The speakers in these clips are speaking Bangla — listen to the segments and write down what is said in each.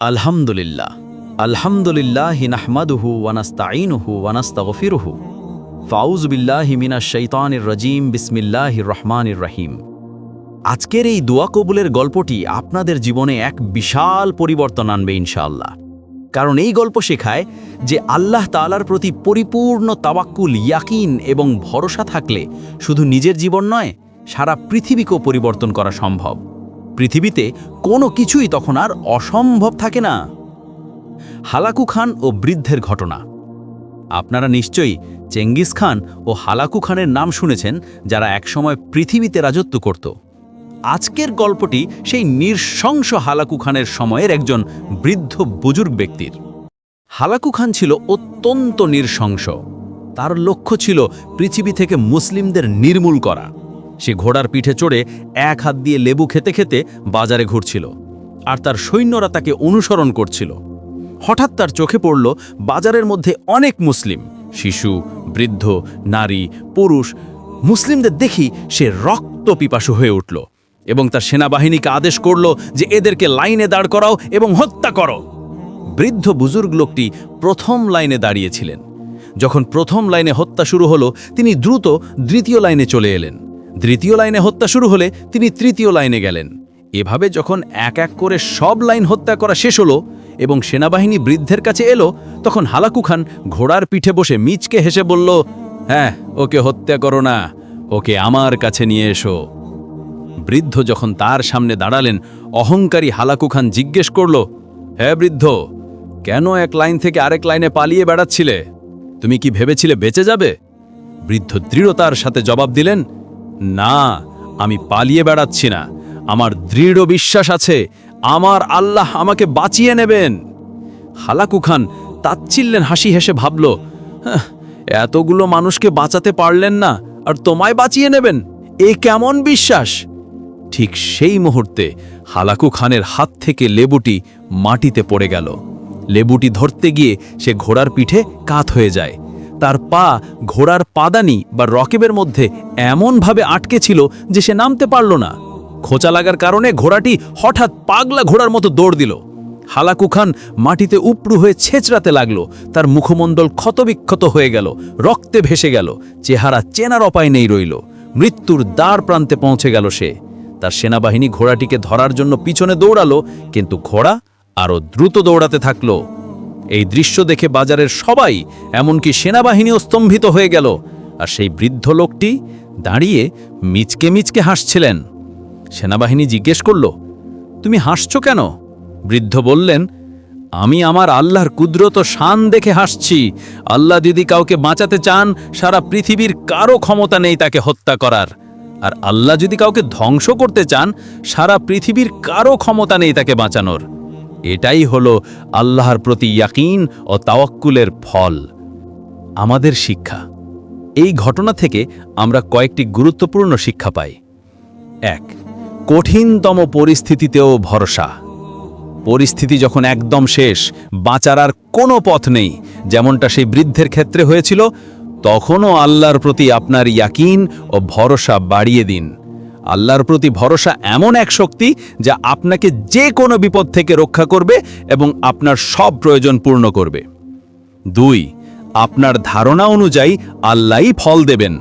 আলহামদুলিল্লাহ। আলহামদুলিল্লাহ নাহমাদুহু ওয়ানাস্তাইনুহু ওয়ানাস্তাগফিরুহু ফাউজ বিল্লাহি মিনাশ শাইতানির রাজিম, বিসমিল্লাহির রহমানির রহিম। আজকের এই দোয়া কবুলের গল্পটি আপনাদের জীবনে এক বিশাল পরিবর্তন আনবে ইনশাআল্লাহ। কারণ এই গল্প শেখায় যে আল্লাহ তাআলার প্রতি পরিপূর্ণ তাওয়াক্কুল, ইয়াকিন এবং ভরসা থাকলে শুধু নিজের জীবন নয়, সারা পৃথিবীকেও পরিবর্তন করা সম্ভব। পৃথিবীতে কোনো কিছুই তখন আর অসম্ভব থাকে না। হালাকু খান ও বৃদ্ধের ঘটনা। আপনারা নিশ্চয়ই চেঙ্গিস খান ও হালাকু খানের নাম শুনেছেন, যারা একসময় পৃথিবীতে রাজত্ব করত। আজকের গল্পটি সেই নৃশংস হালাকু খানের সময়ের একজন বৃদ্ধ বুজুর্গ ব্যক্তির। হালাকু খান ছিল অত্যন্ত নৃশংস। তার লক্ষ্য ছিল পৃথিবী থেকে মুসলিমদের নির্মূল করা। সে ঘোড়ার পিঠে চড়ে এক হাত দিয়ে লেবু খেতে খেতে বাজারে ঘুরছিল, আর তার সৈন্যরা তাকে অনুসরণ করছিল। হঠাৎ তার চোখে পড়ল বাজারের মধ্যে অনেক মুসলিম, শিশু, বৃদ্ধ, নারী, পুরুষ। মুসলিমদের দেখি সে রক্ত পিপাসু হয়ে উঠল এবং তার সেনাবাহিনীকে আদেশ করল যে এদেরকে লাইনে দাঁড় করাও এবং হত্যা করো। বৃদ্ধ বুজুর্গ লোকটি প্রথম লাইনে দাঁড়িয়েছিলেন। যখন প্রথম লাইনে হত্যা শুরু হলো, তিনি দ্রুত দ্বিতীয় লাইনে চলে এলেন। দ্বিতীয় লাইনে হত্যা শুরু হলে তিনি তৃতীয় লাইনে গেলেন। এভাবে যখন এক এক করে সব লাইন হত্যা করা শেষ হলো এবং সেনাবাহিনী বৃদ্ধের কাছে এলো, তখন হালাকু খান ঘোড়ার পিঠে বসে মিচকে হেসে বলল হ্যাঁ ওকে হত্যা করো না, ওকে আমার কাছে নিয়ে এসো। বৃদ্ধ যখন তার সামনে দাঁড়ালেন, অহংকারী হালাকু খান জিজ্ঞেস করল হ্যাঁ বৃদ্ধ, কেন এক লাইন থেকে আরেক লাইনে পালিয়ে বেড়াচ্ছিলে? তুমি কি ভেবেছিলে বেঁচে যাবে? বৃদ্ধ দৃঢ়তার সাথে জবাব দিলেন না, আমি পালিয়ে বেড়াচ্ছি না। আমার দৃঢ় বিশ্বাস আছে, আমার আল্লাহ আমাকে বাঁচিয়ে নেবেন। হালাকু খান তাচ্ছিল্লেন হাসি হেসে ভাবল এতগুলো মানুষকে বাঁচাতে পারলেন না, আর তোমায় বাঁচিয়ে নেবেন? এ কেমন বিশ্বাস? ঠিক সেই মুহূর্তে হালাকু খানের হাত থেকে লেবুটি মাটিতে পড়ে গেল। লেবুটি ধরতে গিয়ে সে ঘোড়ার পিঠে কাত হয়ে যায়। তার পা ঘোড়ার পাদানি বা রকেবের মধ্যে এমনভাবে আটকে ছিল যে সে নামতে পারল না। খোঁচা লাগার কারণে ঘোড়াটি হঠাৎ পাগলা ঘোড়ার মতো দৌড় দিল। হালাকু খান মাটিতে উপড়ু হয়ে ছেঁচড়াতে লাগল। তার মুখমণ্ডল ক্ষতবিক্ষত হয়ে গেল, রক্তে ভেসে গেল, চেহারা চেনার অপায় নেই রইল। মৃত্যুর দ্বার প্রান্তে পৌঁছে গেল সে। তার সেনাবাহিনী ঘোড়াটিকে ধরার জন্য পিছনে দৌড়ালো, কিন্তু ঘোড়া আরও দ্রুত দৌড়াতে থাকল। এই দৃশ্য দেখে বাজারের সবাই, এমনকি সেনাবাহিনীও স্তম্ভিত হয়ে গেল। আর সেই বৃদ্ধ লোকটি দাঁড়িয়ে মিচকে মিচকে হাসছিলেন। সেনাবাহিনী জিজ্ঞেস করল, তুমি হাসছ কেন? বৃদ্ধ বললেন, আমি আমার আল্লাহর কুদরত শান দেখে হাসছি। আল্লাহ যদি কাউকে বাঁচাতে চান, সারা পৃথিবীর কারও ক্ষমতা নেই তাকে হত্যা করার। আর আল্লাহ যদি কাউকে ধ্বংস করতে চান, সারা পৃথিবীর কারও ক্ষমতা নেই তাকে বাঁচানোর। এটাই হলো আল্লাহর প্রতি ইয়াকিন ও তাওয়াক্কুলের ফল। আমাদের শিক্ষা। এই ঘটনা থেকে আমরা কয়েকটি গুরুত্বপূর্ণ শিক্ষা পাই। এক, কঠিনতম পরিস্থিতিতেও ভরসা। পরিস্থিতি যখন একদম শেষ, বাঁচার আর কোনো পথ নেই, যেমনটা সেই বৃদ্ধের ক্ষেত্রে হয়েছিল, তখনও আল্লাহর প্রতি আপনার ইয়াকিন ও ভরসা বাড়িয়ে দিন। আল্লাহর প্রতি ভরসা এমন এক শক্তি যা আপনাকে যে কোনো বিপদ থেকে রক্ষা করবে এবং আপনার সব প্রয়োজন পূর্ণ করবে। দুই, আপনার ধারণা অনুযায়ী আল্লাহই ফল দেবেন।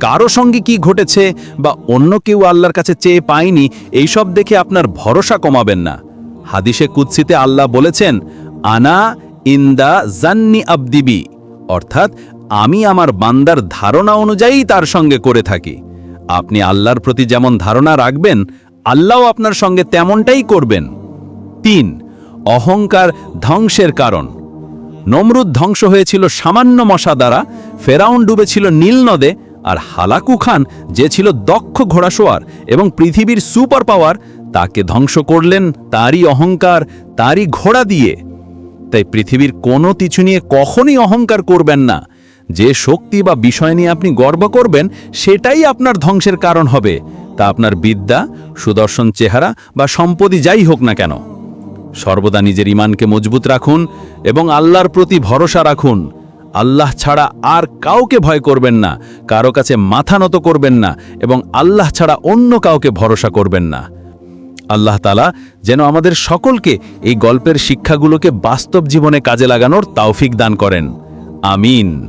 কারও সঙ্গে কি ঘটেছে বা অন্য কেউ আল্লাহর কাছে চেয়ে পায়নি এইসব দেখে আপনার ভরসা কমাবেন না। হাদিসে কুৎসিতে আল্লাহ বলেছেন, আনা ইন্দা জান্নি আবদিবি। অর্থাৎ, আমি আমার বান্দার ধারণা অনুযায়ী তার সঙ্গে করে থাকি। আপনি আল্লাহর প্রতি যেমন ধারণা রাখবেন, আল্লাহও আপনার সঙ্গে তেমনটাই করবেন। তিন, অহংকার ধ্বংসের কারণ। নমরুদ ধ্বংস হয়েছিল সামান্য মশা দ্বারা, ফেরাউন ডুবেছিল নীল নদে আর হালাকু খান, যে ছিল দক্ষ ঘোড়াশোয়ার এবং পৃথিবীর সুপার পাওয়ার, তাকে ধ্বংস করলেন তারই অহংকার, তারই ঘোড়া দিয়ে। তাই পৃথিবীর কোনো কিছু নিয়ে কখনই অহংকার করবেন না। যে শক্তি বা বিষয় নিয়ে আপনি গর্ব করবেন, সেটাই আপনার ধ্বংসের কারণ হবে। তা আপনার বিদ্যা, সুদর্শন চেহারা বা সম্পত্তি যাই হোক না কেন। সর্বদা নিজের ইমানকে মজবুত রাখুন এবং আল্লাহর প্রতি ভরসা রাখুন। আল্লাহ ছাড়া আর কাউকে ভয় করবেন না, কারও কাছে মাথা নত করবেন না এবং আল্লাহ ছাড়া অন্য কাউকে ভরসা করবেন না। আল্লাহ তালা যেন আমাদের সকলকে এই গল্পের শিক্ষাগুলোকে বাস্তব জীবনে কাজে লাগানোর তাওফিক দান করেন। আমিন।